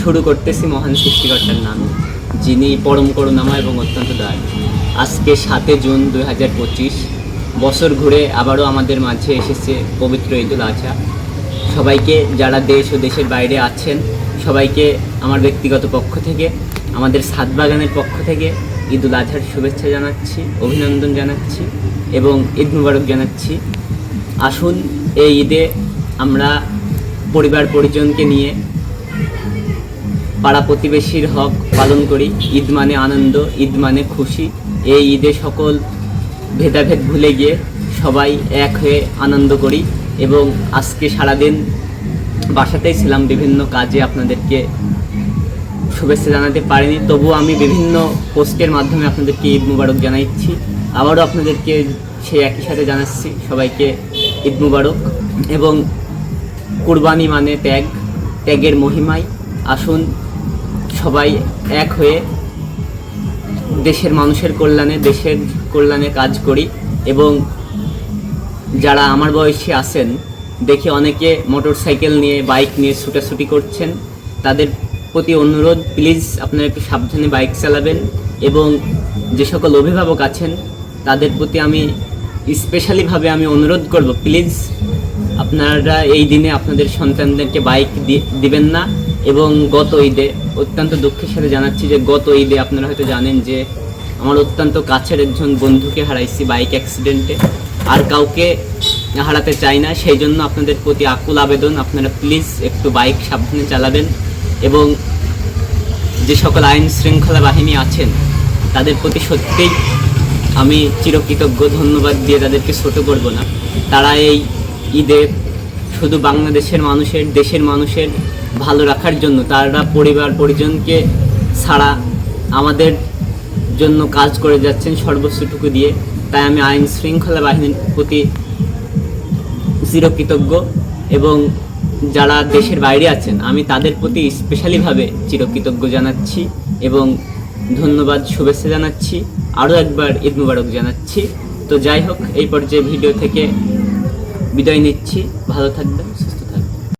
শুরু করতেছি মহান সৃষ্টিকর্তার নামে, যিনি পরম করুণাময় এবং অত্যন্ত দয়ালু। আজকে সাতে জুন দুই হাজার পঁচিশ, বছর ঘুরে আবারও আমাদের মাঝে এসেছে পবিত্র ঈদুল আজহা। সবাইকে যারা দেশ ও দেশের বাইরে আছেন, সবাইকে আমার ব্যক্তিগত পক্ষ থেকে, আমাদের সাতবাগানের পক্ষ থেকে ঈদুল আজহার শুভেচ্ছা জানাচ্ছি, অভিনন্দন জানাচ্ছি এবং ঈদ মুবারক জানাচ্ছি। আসুন, এই ঈদে আমরা পরিবার পরিজনকে নিয়ে পাড়া প্রতিবেশীর হক পালন করি। ঈদ মানে আনন্দ, ঈদ মানে খুশি। এই ঈদে সকল ভেদাভেদ ভুলে গিয়ে সবাই এক হয়ে আনন্দ করি এবং আজকে সারাদিন বাসাতেই ছিলাম বিভিন্ন কাজে আপনাদেরকে শুভেচ্ছা জানাতে পারিনি। তবুও আমি বিভিন্ন পোস্টের মাধ্যমে আপনাদেরকে ঈদ মুবারক জানাচ্ছি আবারও আপনাদেরকে সেই একই সাথে জানাচ্ছি। সবাইকে ঈদ মুবারক এবং কুরবানি মানে ত্যাগ, ত্যাগের মহিমায় আসুন সবাই এক হয়ে দেশের মানুষের কল্যাণে, দেশের কল্যাণে কাজ করি এবং যারা আমার বয়সী আছেন, দেখি অনেকে মোটর সাইকেল নিয়ে, বাইক নিয়ে ছুটাছুটি করছেন, তাদের প্রতি অনুরোধ, প্লিজ আপনারা একটু সাবধানে বাইক চালাবেন এবং যে সকল অভিভাবক আছেন, তাদের প্রতি আমি স্পেশালিভাবে আমি অনুরোধ করব, প্লিজ আপনারা এই দিনে আপনাদের সন্তানদেরকে বাইক দিবেন না। এবং গত ঈদে অত্যন্ত দুঃখের সাথে জানাচ্ছি যে গত ঈদে আপনারা হয়তো জানেন যে আমার অত্যন্ত কাছের একজন বন্ধুকে হারাইছি বাইক অ্যাক্সিডেন্টে। আর কাউকে হারাতে চাই না, সেই জন্য আপনাদের প্রতি আকুল আবেদন। আপনারা প্লিজ একটু বাইক সাবধানে চালাবেন এবং যে সকল আইন শৃঙ্খলা বাহিনী আছেন, তাদের প্রতি সত্যিই আমি চিরকৃতজ্ঞ। ধন্যবাদ দিয়ে তাদেরকে ছোট করব না। তারা এই ঈদে শুধু বাংলাদেশের মানুষের, দেশের মানুষের ভালো রাখার জন্য, তারা পরিবার, পরিজনকে ছাড়া আমাদের জন্য কাজ করে যাচ্ছেন সর্বস্বটুকু দিয়ে। তাই আমি আইন শৃঙ্খলা বাহিনীর প্রতি চিরকৃতজ্ঞ এবং যারা দেশের বাইরে আছেন, আমি তাদের প্রতি স্পেশালিভাবে চিরকৃতজ্ঞ জানাচ্ছি এবং ধন্যবাদ, শুভেচ্ছা জানাচ্ছি। আরও একবার ঈদ মুবারক জানাচ্ছি। তো যাই হোক, এই পর্যায়ে ভিডিও থেকে বিদায় নিচ্ছি। ভালো থাকবেন